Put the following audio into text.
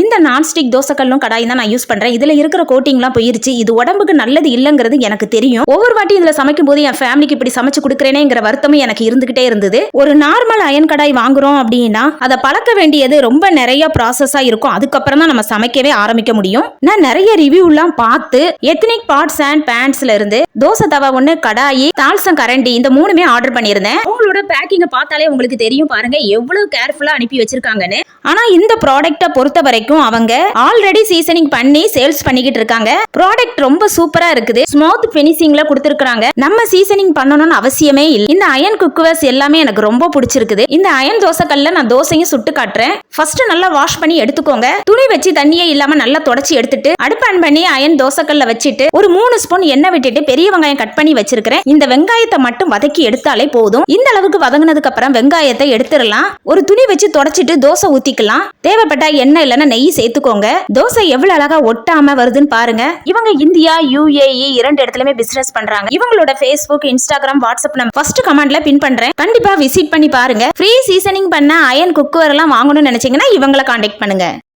இந்த நான்ஸ்டிக் தோசைக்கல்லும் கடாயும் தான் நான் யூஸ் பண்றேன். இதுல இருக்கிற கோட்டிங்லாம் போயிருச்சு. இது உடம்புக்கு நல்லது இல்லைங்கிறது எனக்கு தெரியும். ஒவ்வொரு வாட்டி இதுல சமைக்கும் போது என் ஃபேமிலிக்கு இப்படி சமைச்சு கொடுக்குறேனேங்கிற வருத்தமும் எனக்கு இருந்துகிட்டே இருந்தது. ஒரு நார்மல் அயன் கடாய் வாங்குறோம் அப்படின்னா அதை பழக்க வேண்டியது ரொம்ப நிறைய ப்ராசஸா இருக்கும். அதுக்கப்புறம் தான் நம்ம சமைக்கவே ஆரம்பிக்க முடியும். நான் நிறைய ரிவ்யூலாம் பார்த்து எத்னிக் பாட்ஸ் அண்ட் பேண்ட்ஸ்ல இருந்து தோசை தவா ஒண்ணு கடாயி தால்சம் கரண்டி இந்த மூணுமே ஆர்டர் பண்ணியிருந்தேன். உங்களோட பேக்கிங்கை பார்த்தாலே உங்களுக்கு தெரியும் பாருங்க எவ்வளவு கேர்ஃபுல்லா அனுப்பி வச்சிருக்காங்கன்னு. ஆனா இந்த ப்ராடக்ட்டை பொறுத்த வரைக்கும் அவங்க ஆல்ரெடி சீசனிங் பண்ணி சேல்ஸ் பண்ணிக்கிட்டு இருக்காங்க. ப்ராடக்ட் ரொம்ப சூப்பரா இருக்குது. ஸ்மூத் பினிஷிங்ல கொடுத்துருக்காங்க நம்ம சீசனிங் பண்ணணும்னு அவசியமே இல்லை. இந்த அயன் குக்குவர்ஸ் எல்லாமே எனக்கு ரொம்ப பிடிச்சிருக்குது. இந்த அயன் தோசைக்கல்ல நான் தோசையும் சுட்டு காட்டுறேன். ஃபர்ஸ்ட் நல்லா வாஷ் பண்ணி எடுத்துக்கோங்க. துணி வச்சு தண்ணியே இல்லாம நல்லா தொடச்சி எடுத்துட்டு அடுப்பு ஆன் பண்ணி அயன் தோசைக்கல்ல வச்சுட்டு ஒரு மூணு ஸ்பூன் எண்ணெய் விட்டுட்டு பெரிய வெங்காயம் கட் பண்ணி வச்சிருக்கிறேன். இந்த வெங்காயத்தை மட்டும் வதக்கி எடுத்தாலே போதும். இந்த அளவுக்கு வதங்கினதுக்கு அப்புறம் வெங்காயத்தை எடுத்துடலாம். ஒரு துணி வச்சு தொடச்சிட்டு தோசை ஊத்திக்கலாம். தேவைப்பட்டா எண்ணெய் இல்லைன்னா நெய் சேர்த்துக்கோங்க. தோசை எவ்வளவு அழகா ஒட்டாம வருதுன்னு பாருங்க. இவங்க இந்தியா யுஏஇ இரண்டு இடத்துலயுமே பிசினஸ் பண்றாங்க. இவங்களோட ஃபேஸ்புக் இன்ஸ்டாகிராம் வாட்ஸ்அப் நான் ஃபர்ஸ்ட் கமெண்ட்ல பின் பண்றேன். கண்டிப்பா விசிட் பண்ணி பாருங்க. ஃப்ரீ சீசனிங் பண்ண அயன் குக்கர் எல்லாம் வாங்கணும்னு நினைச்சீங்கன்னா இவங்கள காண்டாக்ட் பண்ணுங்க.